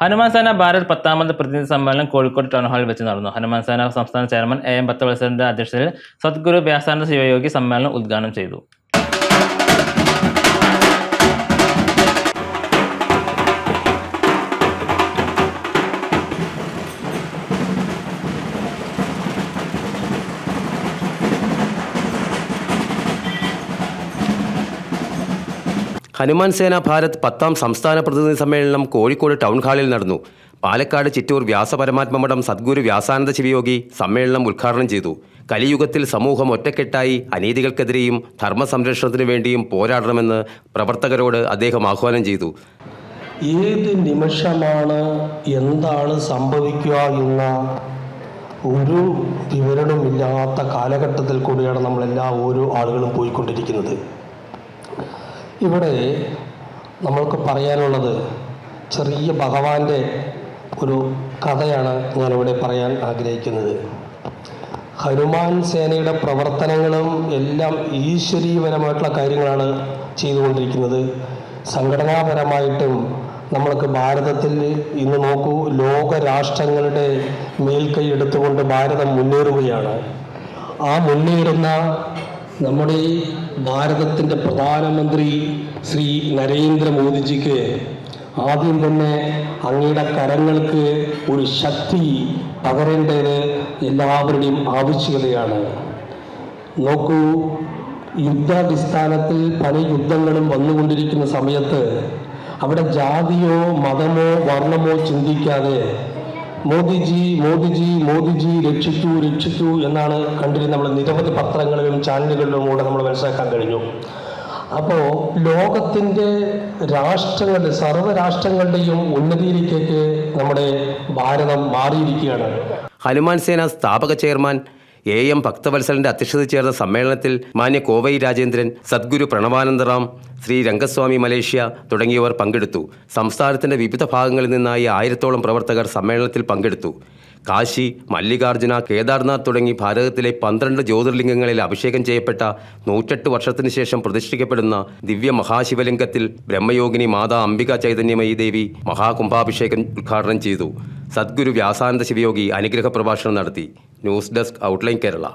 ഹനുമാൻ സേന ഭാരത് പത്താമത് പ്രതിനിധി സമ്മേളനം കോഴിക്കോട് ടൗൺ ഹാളിൽ വെച്ച് നടന്നു. ഹനുമാൻ സേന സംസ്ഥാന ചെയർമാൻ എ എം പത്തവത്സരന്റെ അധ്യക്ഷതയിൽ സദ്ഗുരു വ്യാസാനന്ദ ശിവയോഗി സമ്മേളനം ഉദ്ഘാടനം ചെയ്തു. ഹനുമാൻ സേന ഭാരത് പത്താം സംസ്ഥാന പ്രതിനിധി സമ്മേളനം കോഴിക്കോട് ടൗൺ ഹാളിൽ നടന്നു. പാലക്കാട് ചിറ്റൂർ വ്യാസപരമാത്മമഠം സദ്ഗുരു വ്യാസാനന്ദ ശിവയോഗി സമ്മേളനം ഉദ്ഘാടനം ചെയ്തു. കലിയുഗത്തിൽ സമൂഹം ഒറ്റക്കെട്ടായി അനീതികൾക്കെതിരെയും ധർമ്മസംരക്ഷണത്തിനു വേണ്ടിയും പോരാടണമെന്ന് പ്രവർത്തകരോട് അദ്ദേഹം ആഹ്വാനം ചെയ്തു. ഏത് നിമിഷമാണ് എന്താണ് സംഭവിക്കുക എന്ന ഒരു വിവരണമില്ലാത്ത കാലഘട്ടത്തിൽ കൂടിയാണ് നമ്മളെല്ലാ ഓരോ ആളുകളും പോയിക്കൊണ്ടിരിക്കുന്നത്. ഇവിടെ നമ്മൾക്ക് പറയാനുള്ളത് ചെറിയ ഭഗവാന്റെ ഒരു കഥയാണ് ഞാനിവിടെ പറയാൻ ആഗ്രഹിക്കുന്നത്. ഹനുമാൻ സേനയുടെ പ്രവർത്തനങ്ങളും എല്ലാം ഈശ്വരീയപരമായിട്ടുള്ള കാര്യങ്ങളാണ് ചെയ്തുകൊണ്ടിരിക്കുന്നത്. സംഘടനാപരമായിട്ടും നമ്മൾക്ക് ഭാരതത്തിൽ ഇന്ന് നോക്കൂ ലോക രാഷ്ട്രങ്ങളുടെ മേൽക്കൈ എടുത്തുകൊണ്ട് ഭാരതം മുന്നേറുകയാണ്. ആ മുന്നേറുന്ന നമ്മുടെ ഈ ഭാരതത്തിന്റെ പ്രധാനമന്ത്രി ശ്രീ നരേന്ദ്രമോദിജിക്ക് ആദ്യം തന്നെ അങ്ങയുടെ കരങ്ങൾക്ക് ഒരു ശക്തി പകരേണ്ടത് എല്ലാവരുടെയും ആവശ്യകതയാണ്. നോക്കൂ യുദ്ധാടിസ്ഥാനത്തിൽ പല യുദ്ധങ്ങളും വന്നുകൊണ്ടിരിക്കുന്ന സമയത്ത് അവിടെ ജാതിയോ മതമോ വർണമോ ചിന്തിക്കാതെ മോദിജി മോദിജി മോദിജി രക്ഷിക്കൂ രക്ഷിക്കൂ എന്നാണ് കണ്ടിരുന്ന നമ്മൾ നിരവധി പത്രങ്ങളിലും ചാനലുകളിലും കൂടെ നമ്മൾ മനസ്സിലാക്കാൻ കഴിഞ്ഞു. അപ്പോൾ ലോകത്തിന്റെ രാഷ്ട്രങ്ങളുടെ സർവ രാഷ്ട്രങ്ങളുടെയും ഉന്നതിയിലേക്കൊക്കെ നമ്മുടെ ഭാരതം മാറിയിരിക്കുകയാണ്. ഹനുമാൻ സേന സ്ഥാപക ചെയർമാൻ എ എം ഭക്തവത്സലന്റെ അധ്യക്ഷതയിൽ ചേർന്ന സമ്മേളനത്തിൽ മാന്യ കോവൈ രാജേന്ദ്രൻ സദ്ഗുരു പ്രണവാനന്ദറാം ശ്രീ രംഗസ്വാമി മലേഷ്യ തുടങ്ങിയവർ പങ്കെടുത്തു. സംസ്ഥാനത്തിന്റെ വിവിധ ഭാഗങ്ങളിൽ നിന്നായി ആയിരത്തോളം പ്രവർത്തകർ സമ്മേളനത്തിൽ പങ്കെടുത്തു. കാശി മല്ലികാർജുന കേദാർനാഥ് തുടങ്ങി ഭാരതത്തിലെ പന്ത്രണ്ട് ജ്യോതിർലിംഗങ്ങളിൽ അഭിഷേകം ചെയ്യപ്പെട്ട നൂറ്റെട്ട് വർഷത്തിനു ശേഷം പ്രതിഷ്ഠിക്കപ്പെടുന്ന ദിവ്യ മഹാശിവലിംഗത്തിൽ ബ്രഹ്മയോഗിനി മാതാ അംബിക ചൈതന്യമയി ദേവി മഹാകുംഭാഭിഷേകം ഉദ്ഘാടനം ചെയ്തു. സദ്ഗുരു വ്യാസാനന്ദ ശിവയോഗി അനുഗ്രഹ പ്രഭാഷണം നടത്തി ന്യൂസ് ഡെസ്ക് ഔട്ട്ലൈൻ കേരള